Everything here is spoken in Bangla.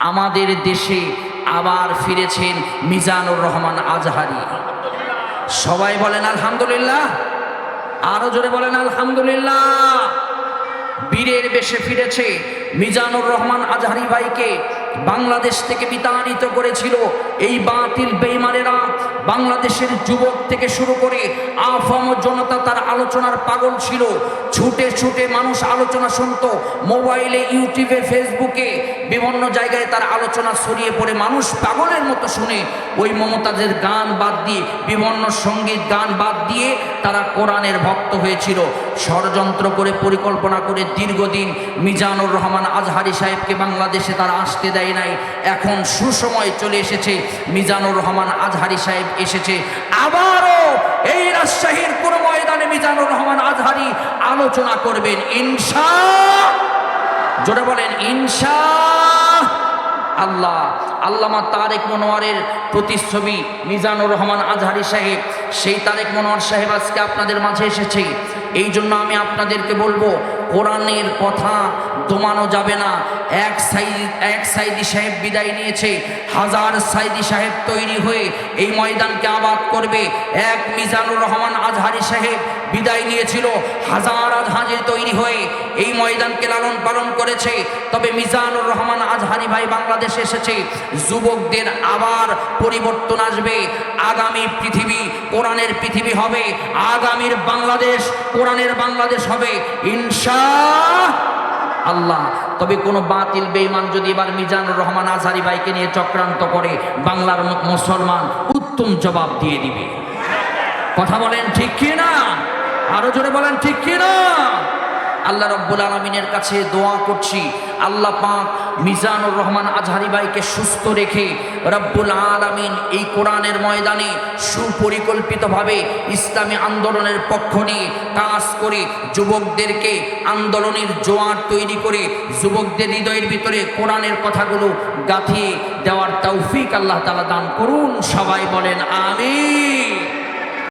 আমাদের দেশে আবার ফিরেছেন মিজানুর রহমান আজহারি। সবাই বলেন আলহামদুলিল্লাহ। আরও জোরে বলেন আলহামদুলিল্লাহ। বীরের বেশে ফিরেছে মিজানুর রহমান আজহারি ভাইকে। বাংলাদেশ থেকে বিতাড়িত করেছিল। এই বাতিল বেইমানেরা বাংলাদেশের যুবক থেকে শুরু করে আফাম জনতা তার আলোচনার পাগল ছিল। ছুটে ছুটে মানুষ আলোচনা শুনত। মোবাইলে, ইউটিউবে, ফেসবুকে বিভিন্ন জায়গায় তার আলোচনা ছড়িয়ে পড়ে। মানুষ পাগলের মতো শুনে ওই মমতাজের গান বাদ দিয়ে, বিভিন্ন সংগীত গান বাদ দিয়ে তারা কোরআনের ভক্ত হয়েছিল। ষড়যন্ত্র করে পরিকল্পনা করে দীর্ঘদিন মিজানুর রহমান আজহারি সাহেবকে বাংলাদেশে তারা আসতে দেয়। নাই। এখন সুসময় চলে এসেছে। মিজানুর রহমান আজহারি সাহেব এসেছে। আবারও এই রাজশাহীর কোন ময়দানে মিজানুর রহমান আজহারি আলোচনা করবেন। ইনশা জোরে বলেন, ইনশা আল্লাহ। আল্লামা তারেক মনোয়ারের প্রতিচ্ছবি মিজানুর রহমান আজহারি সাহেব। সেই তারেক মনোয়ার সাহেব আজকে আপনাদের মাঝে এসেছে। এই জন্য আমি আপনাদেরকে বলব কোরআনের কথা দমানো যাবে না। এক সাইদি এক সাইদি সাহেব বিদায় নিয়েছে। হাজার সাইদি সাহেব তৈরি হয়ে এই ময়দানকে আবাদ করবে। এক মিজানুর রহমান আজহারি সাহেব বিদায় নিয়েছিল। হাজার আজহাজির তৈরি হয়ে এই ময়দানকে লালন পালন করেছে। তবে মিজানুর রহমান আজহারি ভাই বাংলাদেশে এসেছে। যুবকদের আবার পরিবর্তন আসবে। আগামী পৃথিবী কোরআনের পৃথিবী হবে। আগামীর বাংলাদেশ কোরআনের বাংলাদেশ হবে। ইনশা আল্লাহ, তবে কোনো বাতিল বেঈমান যদি এবার মিজানুর রহমান আজহারি ভাইকে নিয়ে চক্রান্ত করে বাংলার মুসলমান, উত্তম জবাব দিয়ে দিবে। কথা বলেন ঠিক কি না আরও জোরে বলেন, ঠিক কি না আল্লাহ রব্বুল আলমিনের কাছে দোয়া করছি। আল্লাহ পাক মিজানুর রহমান আজহারি ভাইকে সুস্থ রেখে রব্বুল আলমিন এই কোরআনের ময়দানে সুপরিকল্পিতভাবে ইসলামী আন্দোলনের পক্ষ নিয়ে কাজ করে যুবকদেরকে আন্দোলনের জোয়ার তৈরি করে যুবকদের হৃদয়ের ভিতরে কোরআনের কথাগুলো গাঁথিয়ে দেওয়ার তৌফিক আল্লাহ তালা দান করুন। সবাই বলেন, আমিন।